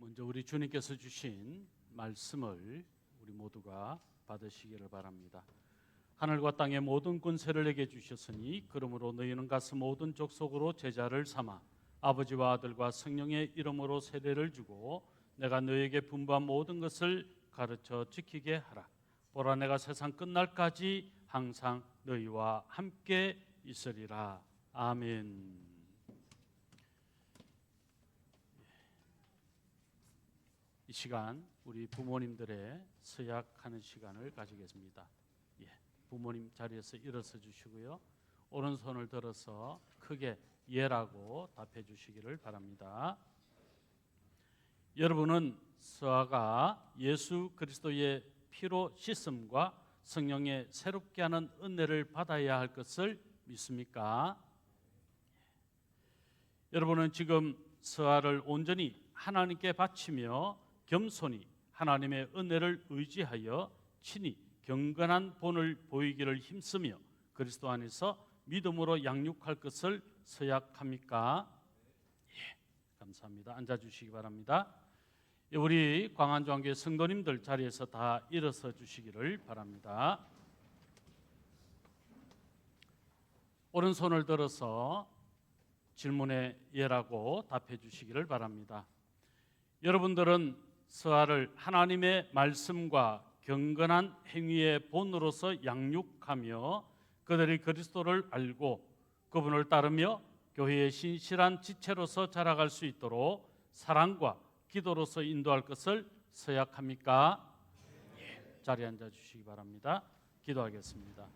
먼저 우리 주님께서 주신 말씀을 우리 모두가 받으시기를 바랍니다. 하늘과 땅의 모든 권세를 내게 주셨으니 그러므로 너희는 가서 모든 족속으로 제자를 삼아 아버지와 아들과 성령의 이름으로 세례를 주고 내가 너희에게 분부한 모든 것을 가르쳐 지키게 하라. 보라 내가 세상 끝날까지 항상 너희와 함께 있으리라. 아멘. 이 시간 우리 부모님들의 서약하는 시간을 가지겠습니다. 예, 부모님 자리에서 일어서 주시고요. 오른손을 들어서 크게 예라고 답해 주시기를 바랍니다. 여러분은 서아가 예수 그리스도의 피로 씻음과 성령의 새롭게 하는 은혜를 받아야 할 것을 믿습니까? 여러분은 지금 서아를 온전히 하나님께 바치며 겸손히 하나님의 은혜를 의지하여 친히 경건한 본을 보이기를 힘쓰며 그리스도 안에서 믿음으로 양육할 것을 서약합니까? 예, 감사합니다. 앉아 주시기 바랍니다. 예, 우리 광안중앙교회 성도님들 자리에서 다 일어서 주시기를 바랍니다. 오른손을 들어서 질문에 예라고 답해 주시기를 바랍니다. 여러분들은 서아를 하나님의 말씀과 경건한 행위의 본으로서 양육하며 그들이 그리스도를 알고 그분을 따르며 교회의 신실한 지체로서 자라갈 수 있도록 사랑과 기도로서 인도할 것을 서약합니까? 예, 자리에 앉아 주시기 바랍니다. 기도하겠습니다.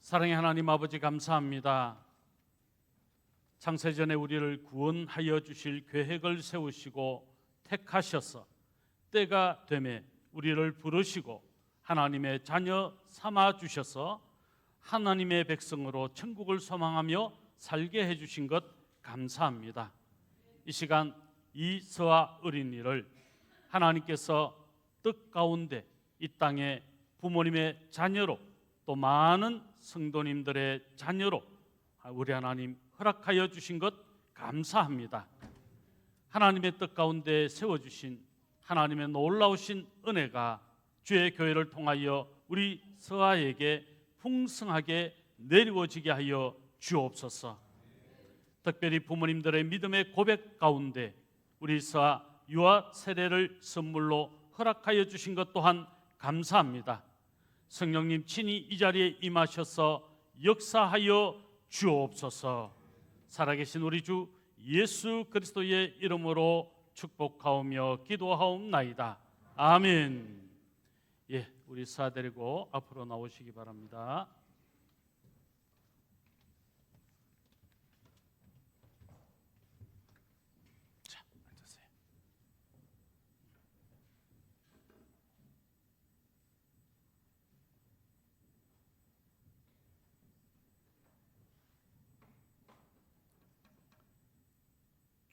사랑의 하나님 아버지 감사합니다. 창세 전에 우리를 구원하여 주실 계획을 세우시고 택하셔서 때가 되매 우리를 부르시고 하나님의 자녀 삼아 주셔서 하나님의 백성으로 천국을 소망하며 살게 해 주신 것 감사합니다. 이 시간 이서와 어린이를 하나님께서 뜻 가운데 이 땅에 부모님의 자녀로 또 많은 성도님들의 자녀로 우리 하나님 허락하여 주신 것 감사합니다. 하나님의 뜻 가운데 세워 주신 하나님의 놀라우신 은혜가 주의 교회를 통하여 우리 서아에게 풍성하게 내리워지게 하여 주옵소서. 특별히 부모님들의 믿음의 고백 가운데 우리 서아 유아 세례를 선물로 허락하여 주신 것 또한 감사합니다. 성령님 친히 이 자리에 임하셔서 역사하여 주옵소서. 살아계신 우리 주 예수 그리스도의 이름으로 축복하오며 기도하옵나이다. 아멘. 예, 우리 사 데리고 앞으로 나오시기 바랍니다. 자, 앉으세요.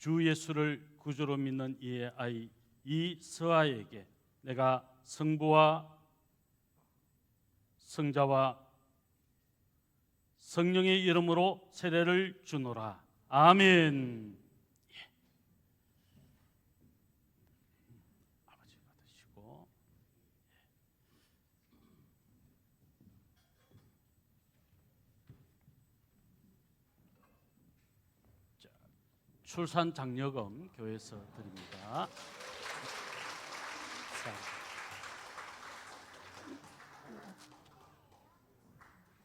주 예수를 구주로 믿는 이의 아이 이 서아에게 내가 성부와 성자와 성령의 이름으로 세례를 주노라. 아멘. 예. 아버지 받으시고 자, 출산 장려금 교회에서 드립니다. 자.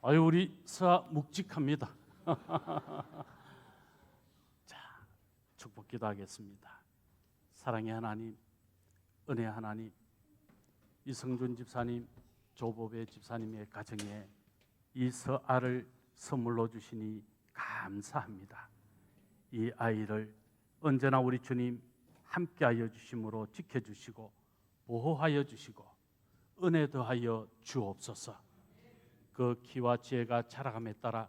아유 우리 서아 묵직합니다. 자 축복 기도하겠습니다. 사랑의 하나님, 은혜 하나님, 이성준 집사님, 조보배 집사님의 가정에 이 서아를 선물로 주시니 감사합니다. 이 아이를 언제나 우리 주님 함께하여 주심으로 지켜주시고 보호하여 주시고 은혜 더하여 주옵소서. 그 키와 지혜가 자라감에 따라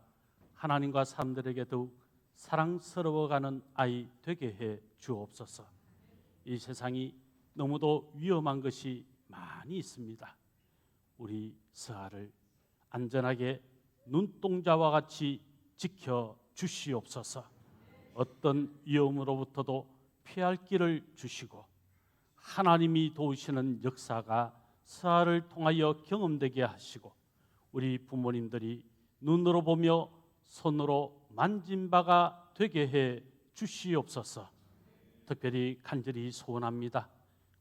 하나님과 사람들에게 더욱 사랑스러워가는 아이 되게 해 주옵소서. 이 세상이 너무도 위험한 것이 많이 있습니다. 우리 서아를 안전하게 눈동자와 같이 지켜 주시옵소서. 어떤 위험으로부터도 피할 길을 주시고 하나님이 도우시는 역사가 서아를 통하여 경험되게 하시고 우리 부모님들이 눈으로 보며 손으로 만진 바가 되게 해 주시옵소서. 특별히 간절히 소원합니다.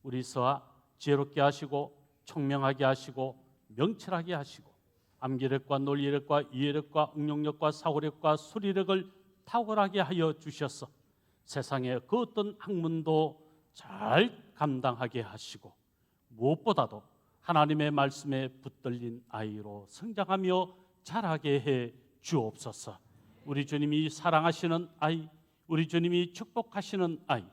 우리 서아 지혜롭게 하시고 총명하게 하시고 명철하게 하시고 암기력과 논리력과 이해력과 응용력과 사고력과 수리력을 탁월하게 하여 주셔서 세상의 그 어떤 학문도 잘 감당하게 하시고 무엇보다도 하나님의 말씀에 붙들린 아이로 성장하며 자라게 해 주옵소서. 우리 주님이 사랑하시는 아이, 우리 주님이 축복하시는 아이,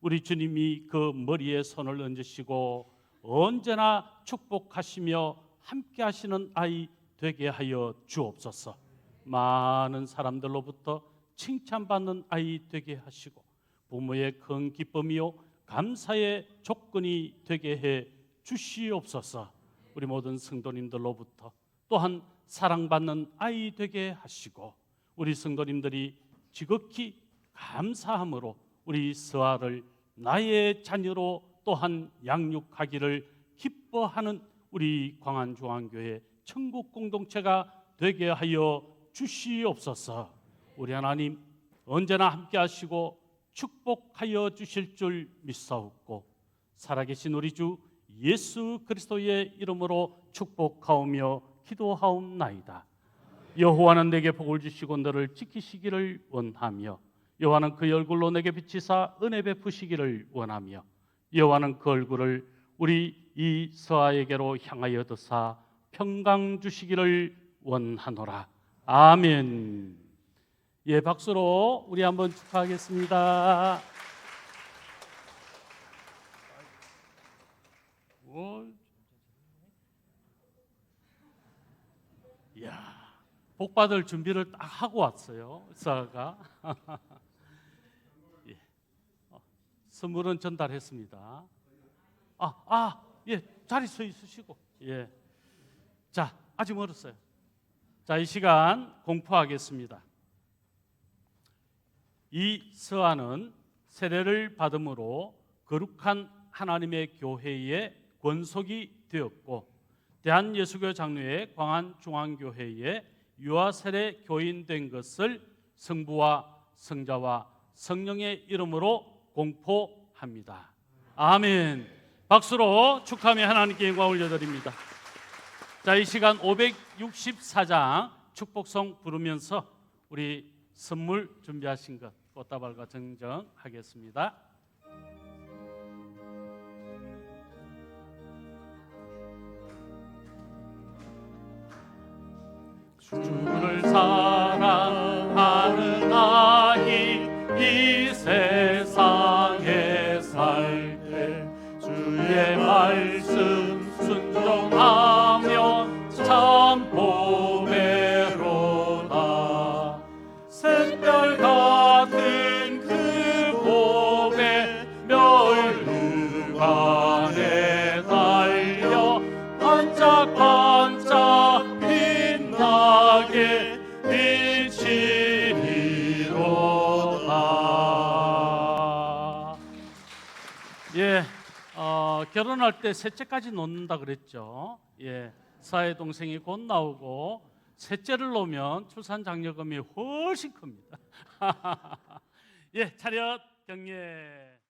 우리 주님이 그 머리에 손을 얹으시고 언제나 축복하시며 함께 하시는 아이 되게 하여 주옵소서. 많은 사람들로부터 칭찬받는 아이 되게 하시고 부모의 큰 기쁨이요 감사의 조건이 되게 해 주시옵소서. 우리 모든 성도님들로부터 또한 사랑받는 아이 되게 하시고 우리 성도님들이 지극히 감사함으로 우리 서아를 나의 자녀로 또한 양육하기를 기뻐하는 우리 광안중앙교회 천국 공동체가 되게 하여 주시옵소서. 우리 하나님 언제나 함께 하시고 축복하여 주실 줄 믿사옵고 살아계신 우리 주 예수 그리스도의 이름으로 축복하오며 기도하옵나이다. 여호와는 내게 복을 주시고 너를 지키시기를 원하며 여호와는 그 얼굴로 내게 비치사 은혜 베푸시기를 원하며 여호와는 그 얼굴을 우리 이 서아에게로 향하여 드사 평강 주시기를 원하노라. 아멘. 예, 박수로 우리 한번 축하하겠습니다. 오. 이야, 복 받을 준비를 딱 하고 왔어요. 사가. 예. 어, 선물은 전달했습니다. 아, 아, 예, 자리 서 있으시고, 예. 자, 아직 멀었어요. 자, 이 시간 공포하겠습니다. 이 서한은 세례를 받음으로 거룩한 하나님의 교회의 권속이 되었고 대한 예수교 장로회 광안 중앙교회의 유아 세례 교인 된 것을 성부와 성자와 성령의 이름으로 공포합니다. 아멘. 박수로 축하하며 하나님께 영광 올려드립니다. 자, 이 시간 564장 축복성 부르면서 우리 선물 준비하신 것 꽃다발과 정정하겠습니다. 주를 사랑 어, 결혼할 때 셋째까지 놓는다 그랬죠. 예, 사회 동생이 곧 나오고 셋째를 놓으면 출산 장려금이 훨씬 큽니다. 예, 차렷 경례.